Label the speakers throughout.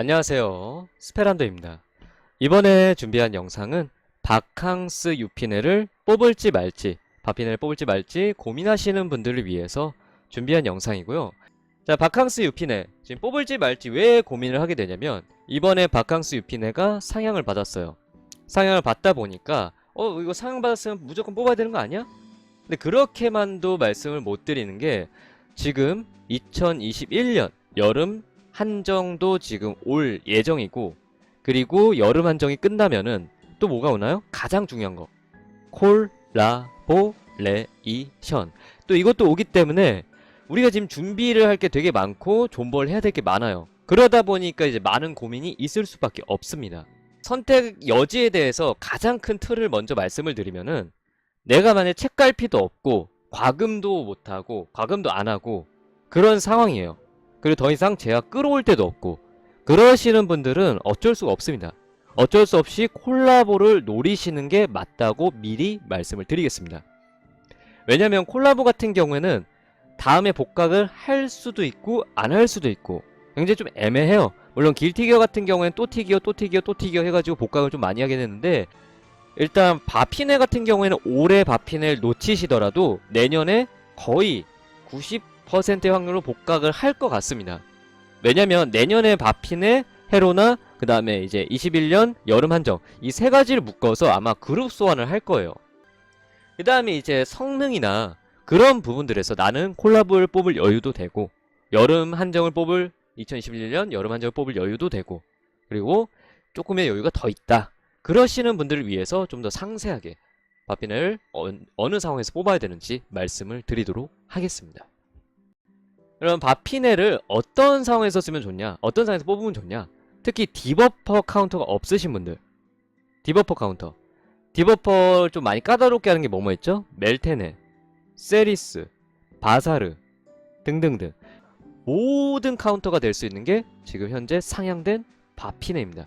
Speaker 1: 안녕하세요. 스페란도입니다. 이번에 준비한 영상은 바캉스 유피네를 뽑을지 말지, 바피네를 뽑을지 말지 고민하시는 분들을 위해서 준비한 영상이고요. 자, 바캉스 유피네. 지금 뽑을지 말지 왜 고민을 하게 되냐면, 이번에 바캉스 유피네가 상향을 받았어요. 상향을 받다 보니까, 어, 이거 상향 받았으면 무조건 뽑아야 되는 거 아니야? 근데 그렇게만도 말씀을 못 드리는 게, 지금 2021년 여름 한정도 지금 올 예정이고 그리고 여름 한정이 끝나면은 또 뭐가 오나요? 가장 중요한 거. 콜라보레이션. 또 이것도 오기 때문에 우리가 지금 준비를 할 게 되게 많고 존버를 해야 될 게 많아요. 그러다 보니까 이제 많은 고민이 있을 수밖에 없습니다. 선택 여지에 대해서 가장 큰 틀을 먼저 말씀을 드리면은 내가 만약 책갈피도 없고 과금도 못하고 과금도 안 하고 그런 상황이에요 그리고 더 이상 제가 끌어올 데도 없고 그러시는 분들은 어쩔 수가 없습니다. 어쩔 수 없이 콜라보를 노리시는 게 맞다고 미리 말씀을 드리겠습니다. 왜냐면 콜라보 같은 경우에는 다음에 복각을 할 수도 있고 안 할 수도 있고 굉장히 좀 애매해요. 물론 길티기어 같은 경우에는 또 티기어 또 티기어 또 티기어 해가지고 복각을 좀 많이 하게 되는데 일단 바피네 같은 경우에는 올해 바피네를 놓치시더라도 내년에 거의 90% 의 확률로 복각을 할 것 같습니다. 왜냐면 내년에 바피네, 헤로나, 그 다음에 이제 21년 여름 한정 이 세 가지를 묶어서 아마 그룹 소환을 할 거예요. 그 다음에 이제 성능이나 그런 부분들에서 나는 콜라보를 뽑을 여유도 되고 여름 한정을 뽑을 2021년 여름 한정을 뽑을 여유도 되고 그리고 조금의 여유가 더 있다. 그러시는 분들을 위해서 좀 더 상세하게 바피네를 어, 어느 상황에서 뽑아야 되는지 말씀을 드리도록 하겠습니다. 그럼 바피네를 어떤 상황에서 쓰면 좋냐? 어떤 상황에서 뽑으면 좋냐? 특히 디버퍼 카운터가 없으신 분들. 디버퍼 카운터. 디버퍼 좀 많이 까다롭게 하는 게 뭐뭐 있죠? 멜테네, 세리스, 바사르 등등등. 모든 카운터가 될 수 있는 게 지금 현재 상향된 바피네입니다.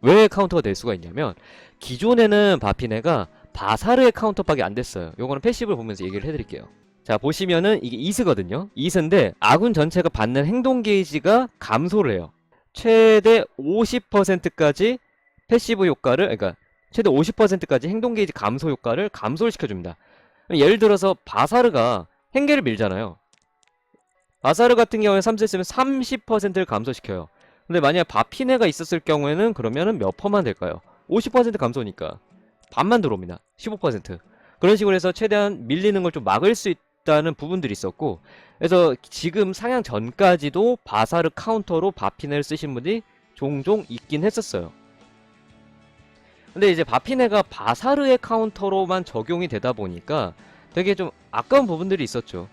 Speaker 1: 왜 카운터가 될 수가 있냐면 기존에는 바피네가 바사르의 카운터밖에 안 됐어요. 요거는 패시브를 보면서 얘기를 해드릴게요. 자 보시면은 이게 이스거든요. 이스인데 아군 전체가 받는 행동 게이지가 감소를 해요. 최대 50%까지 패시브 효과를 그러니까 최대 50%까지 행동 게이지 감소 효과를 감소를 시켜줍니다. 예를 들어서 바사르가 행계를 밀잖아요. 바사르 같은 경우에 3세 쓰면 30%를 감소시켜요. 근데 만약 바피네가 있었을 경우에는 그러면은 몇 퍼만 될까요? 50% 감소니까 반만 들어옵니다. 15% 그런 식으로 해서 최대한 밀리는 걸 좀 막을 수 있 다는 부분들이 있었고 그래서 지금 상향 전까지도 바사르 카운터로 바피네를 쓰신 분이 종종 있긴 했었어요. 근데 이제 바피네가 바사르의 카운터로만 적용이 되다 보니까 되게 좀 아까운 부분들이 있었죠.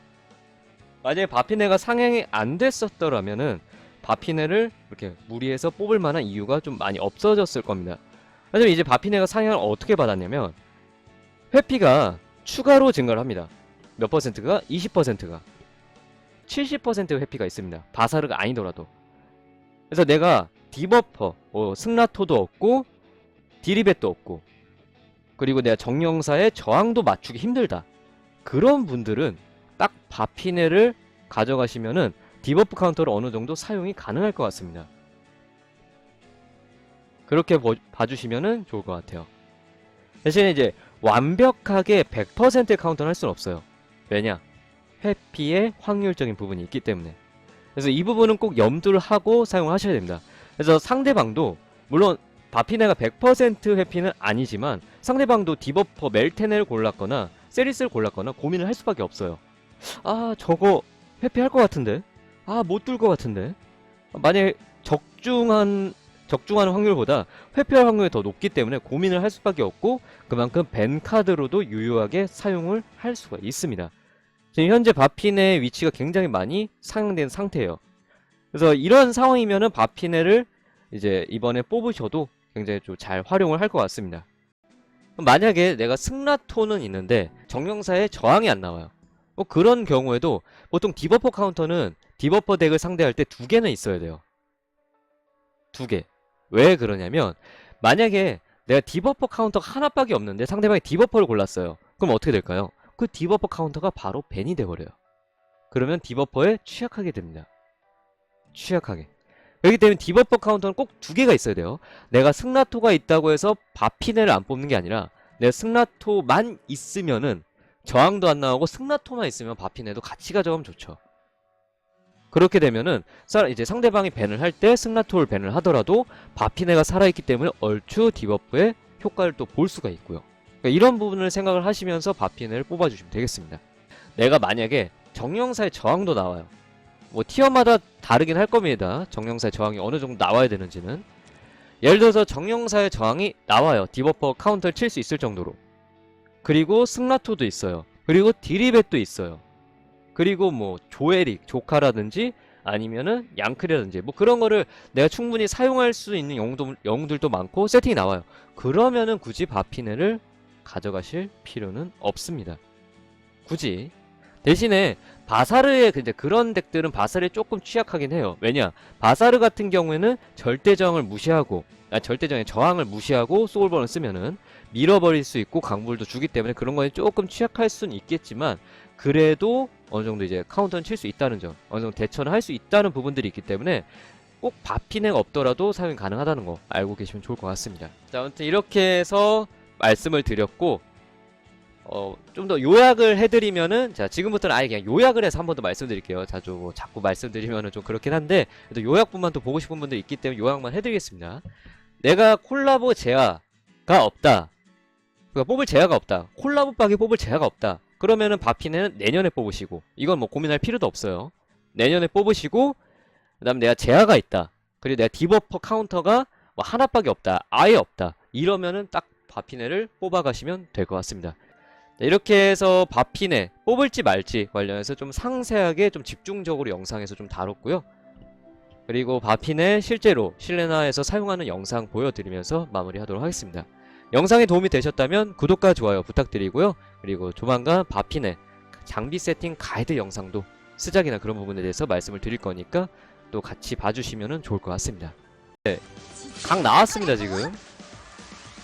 Speaker 1: 만약에 바피네가 상향이 안 됐었더라면은 바피네를 이렇게 무리해서 뽑을 만한 이유가 좀 많이 없어졌을 겁니다. 하지만 이제 바피네가 상향을 어떻게 받았냐면 회피가 추가로 증가를 합니다. 몇 퍼센트가? 20%가 70% 회피가 있습니다. 바사르가 아니더라도 그래서 내가 디버퍼, 뭐 승라토도 없고 디리벳도 없고 그리고 내가 정령사의 저항도 맞추기 힘들다. 그런 분들은 딱 바피네를 가져가시면은 디버프 카운터를 어느 정도 사용이 가능할 것 같습니다. 그렇게 보- 봐주시면은 좋을 것 같아요. 대신에 이제 완벽하게 100%의 카운터는 할 수는 없어요. 왜냐? 회피의 확률적인 부분이 있기 때문에. 그래서 이 부분은 꼭 염두를 하고 사용하셔야 됩니다. 그래서 상대방도 물론 바피네가 100% 회피는 아니지만 상대방도 디버퍼 멜테네를 골랐거나 세리스를 골랐거나 고민을 할 수밖에 없어요. 아 저거 회피할 것 같은데? 아 못 뚫을 것 같은데? 만약에 적중한 적중하는 확률보다 회피할 확률이 더 높기 때문에 고민을 할 수밖에 없고 그만큼 벤 카드로도 유효하게 사용을 할 수가 있습니다. 지금 현재 바피네의 위치가 굉장히 많이 상향된 상태예요. 그래서 이런 상황이면은 바피네를 이제 이번에 뽑으셔도 굉장히 좀 잘 활용을 할 것 같습니다. 만약에 내가 승라토는 있는데 정령사에 저항이 안 나와요. 뭐 그런 경우에도 보통 디버퍼 카운터는 디버퍼 덱을 상대할 때 두 개는 있어야 돼요. 두 개. 왜 그러냐면 만약에 내가 디버퍼 카운터가 하나밖에 없는데 상대방이 디버퍼를 골랐어요. 그럼 어떻게 될까요? 그 디버퍼 카운터가 바로 벤이 돼버려요. 그러면 디버퍼에 취약하게 됩니다. 취약하게. 그렇기 때문에 디버퍼 카운터는 꼭 두 개가 있어야 돼요. 내가 승라토가 있다고 해서 바피네를 안 뽑는 게 아니라 내가 승라토만 있으면은 저항도 안 나오고 승라토만 있으면 바피네도 같이 가져가면 좋죠. 그렇게 되면은 사- 이제 상대방이 밴을 할 때 승라토를 밴을 하더라도 바피네가 살아있기 때문에 얼추 디버프의 효과를 또 볼 수가 있고요. 그러니까 이런 부분을 생각을 하시면서 바피네를 뽑아주시면 되겠습니다. 내가 만약에 정령사의 저항도 나와요. 뭐 티어마다 다르긴 할 겁니다. 정령사의 저항이 어느 정도 나와야 되는지는. 예를 들어서 정령사의 저항이 나와요. 디버퍼 카운터를 칠 수 있을 정도로. 그리고 승라토도 있어요. 그리고 디리벳도 있어요. 그리고 뭐 조에릭, 조카라든지 아니면은 양클이라든지 뭐 그런 거를 내가 충분히 사용할 수 있는 영웅도, 영웅들도 많고 세팅이 나와요. 그러면은 굳이 바피네를 가져가실 필요는 없습니다. 굳이. 대신에 바사르의 이제 그런 덱들은 바사르에 조금 취약하긴 해요. 왜냐? 바사르 같은 경우에는 절대저항을 무시하고 아 절대저항의 저항을 무시하고 소울번을 쓰면은 밀어버릴 수 있고 강불도 주기 때문에 그런 거에 조금 취약할 수는 있겠지만 그래도 어느 정도 이제 카운터는 칠 수 있다는 점, 어느 정도 대처를 할수 있다는 부분들이 있기 때문에 꼭 바피네가 없더라도 사용이 가능하다는 거 알고 계시면 좋을 것 같습니다. 자, 아무튼 이렇게 해서 말씀을 드렸고 어, 좀 더 요약을 해드리면은, 자, 지금부터는 아예 그냥 요약을 해서 한 번 더 말씀드릴게요. 자주 뭐 자꾸 말씀드리면은 좀 그렇긴 한데, 그래도 요약분만 또 보고 싶은 분들 있기 때문에 요약만 해드리겠습니다. 내가 콜라보 제아가 없다. 그러니까 뽑을 제아가 없다. 콜라보 박이 뽑을 제아가 없다. 그러면은 바피는 내년에 뽑으시고, 이건 뭐 고민할 필요도 없어요. 내년에 뽑으시고, 그 다음에 내가 제아가 있다. 그리고 내가 디버퍼 카운터가 뭐 하나밖에 없다. 아예 없다. 이러면은 딱 바피네를 뽑아가시면 될 것 같습니다. 자, 이렇게 해서 바피네 뽑을지 말지 관련해서 좀 상세하게 좀 집중적으로 영상에서 좀 다뤘고요. 그리고 바피네 실제로 실내나에서 사용하는 영상 보여드리면서 마무리하도록 하겠습니다. 영상이 도움이 되셨다면 구독과 좋아요 부탁드리고요. 그리고 조만간 바피네 장비 세팅 가이드 영상도 스작이나 그런 부분에 대해서 말씀을 드릴 거니까 또 같이 봐주시면 좋을 것 같습니다. 네, 각 나왔습니다 지금.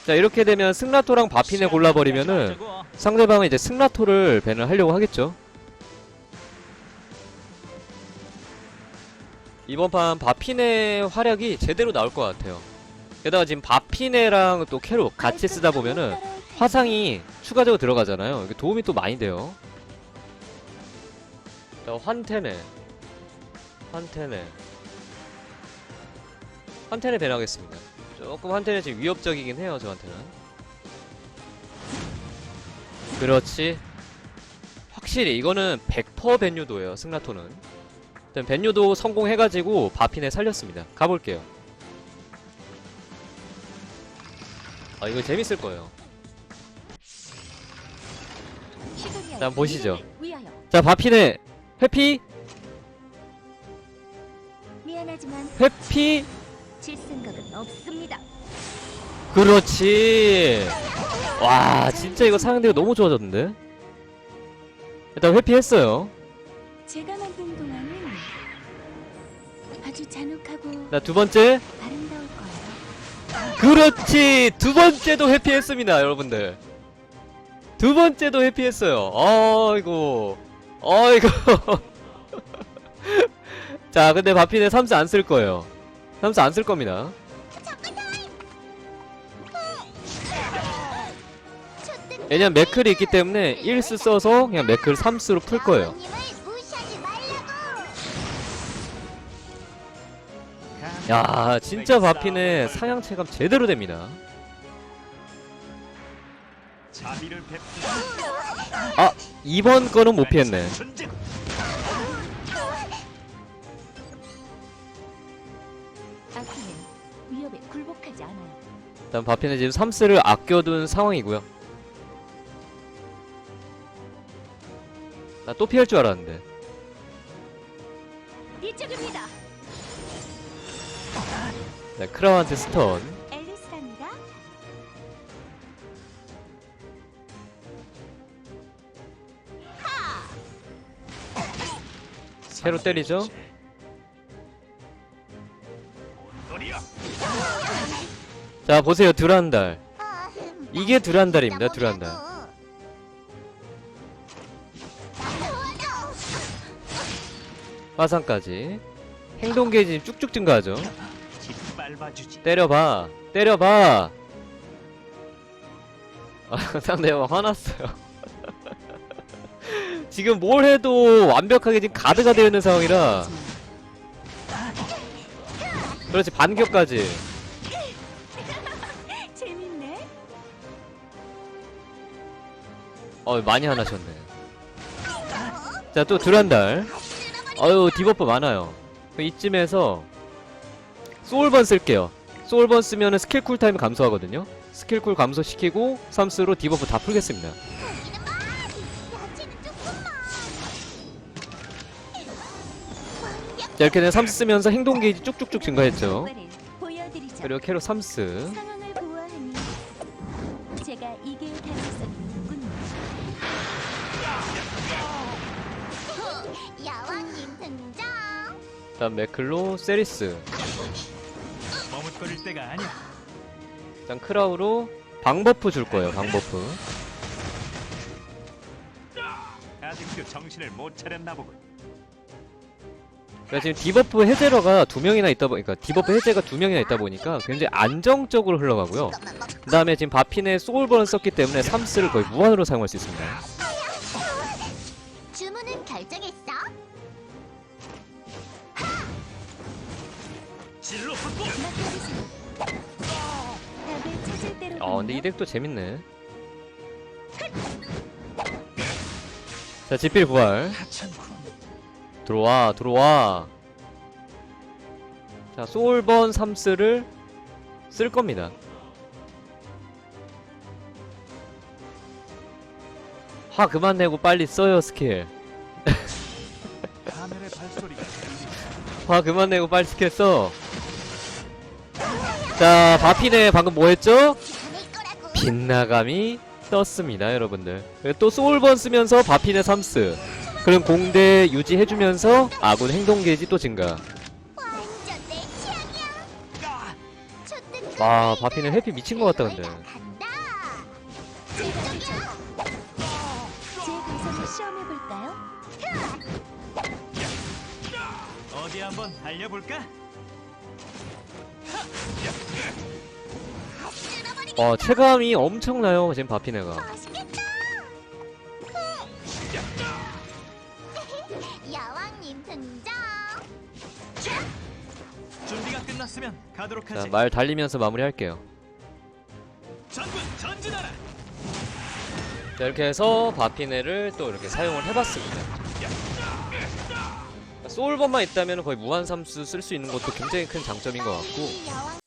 Speaker 1: 자 이렇게 되면 승라토랑 바피네 골라버리면은 상대방은 이제 승라토를 밴을 하려고 하겠죠. 이번 판 바피네 활약이 제대로 나올 것 같아요. 게다가 지금 바피네랑 또 캐롯 같이 쓰다 보면은 화상이 추가적으로 들어가잖아요. 도움이 또 많이 돼요. 자, 환테네. 환테네. 환테네 밴하겠습니다. 조금 환테네 지금 위협적이긴 해요, 저한테는. 그렇지. 확실히 이거는 100% 벤유도예요, 승라토는. 일단 벤유도 성공해가지고 바핀에 살렸습니다. 가볼게요. 아, 이거 재밌을 거예요.
Speaker 2: 일단 보시죠.
Speaker 1: 자, 바핀에 회피, 회피,
Speaker 2: 질 생각은 없습니다.
Speaker 1: 그렇지. 와, 진짜 이거 상대가 너무 좋아졌는데? 일단 회피했어요.
Speaker 2: 제가 만든 동화는 아주 잔혹하고
Speaker 1: 자, 두 번째.
Speaker 2: 아름다울 거예요.
Speaker 1: 그렇지! 두 번째도 회피했습니다, 여러분들. 두 번째도 회피했어요. 아이고. 아이고. 자, 근데 바피는 3스 안쓸 거예요. 3스 안쓸 겁니다. 왜냐면 맥클이 있기 때문에 1스 써서 그냥 맥클 3스로 풀 거예요. 야, 진짜 바피는 상향 체감 제대로 됩니다.
Speaker 3: 베푸
Speaker 1: 이번 거는 못 피했네. 일단 바피는 지금 3스를 아껴둔 상황이고요. 나 또 피할 줄 알았는데.
Speaker 2: 이쪽입니다.
Speaker 1: 네, 크라우한테 스턴.
Speaker 2: 앨리스랍니다.
Speaker 1: 새로 때리죠? 자, 보세요. 듀란달. 이게 듀란달입니다. 듀란달. 화상까지. 행동 게이지 쭉쭉 증가하죠. 때려봐, 때려봐. 아, 상대방 화났어요. 지금 뭘 해도 완벽하게 지금 가드가 되어 있는 상황이라. 그렇지 반격까지. 어 많이 화나셨네. 자또 두란달. 어유 디버프 많아요. 그 이쯤에서 소울번 쓸게요. 소울번 쓰면은 스킬 쿨타임 감소하거든요. 스킬 쿨 감소시키고 삼스로 디버프 다 풀겠습니다. 자 이렇게 되면 삼스 쓰면서 행동 게이지 쭉쭉쭉 증가했죠. 그리고 캐로 삼스. 다음 맥클로 세리스.
Speaker 3: 머뭇거릴 때가 아니야.
Speaker 1: 일단 크라우로 방버프 줄 거예요. 방버프.
Speaker 3: 아직도 정신을 못 차렸나 보군.
Speaker 1: 그러니까 지금 디버프 해제러가 두 명이나 있다 보니까 디버프 해제가 두 명이나 있다 보니까 굉장히 안정적으로 흘러가고요. 그 다음에 지금 바핀의 소울번을 썼기 때문에 삼스를 거의 무한으로 사용할 수 있습니다.
Speaker 4: 어
Speaker 1: 근데 이 덱도 재밌네. 자 지필 부활. 들어와 들어와. 자 소울번 삼스를 쓸 겁니다. 화 그만 내고 빨리 써요 스킬. 화 그만 내고 빨리 스킬 써. 자 바피네 방금 뭐 했죠?
Speaker 4: 자네 거라고.
Speaker 1: 빗나감이 떴습니다 여러분들 또 소울번 쓰면서 바핀의 삼스 그럼 공대 유지해주면서 아군 행동 게이지 또 증가 와 바핀은 해피 미친 것 같다 근데?
Speaker 3: 어디 한번 달려볼까?
Speaker 1: 와 체감이 엄청나요 지금 바피네가
Speaker 4: 맛있겠다. 야왕님 등장.
Speaker 3: 준비가 끝났으면 가도록 하지.
Speaker 1: 자말 달리면서 마무리할게요
Speaker 3: 전군 전진하라.
Speaker 1: 자 이렇게 해서 바피네를 또 이렇게 사용을 해봤습니다 소울번만 있다면 거의 무한 삼수 쓸 수 있는 것도 굉장히 큰 장점인 것 같고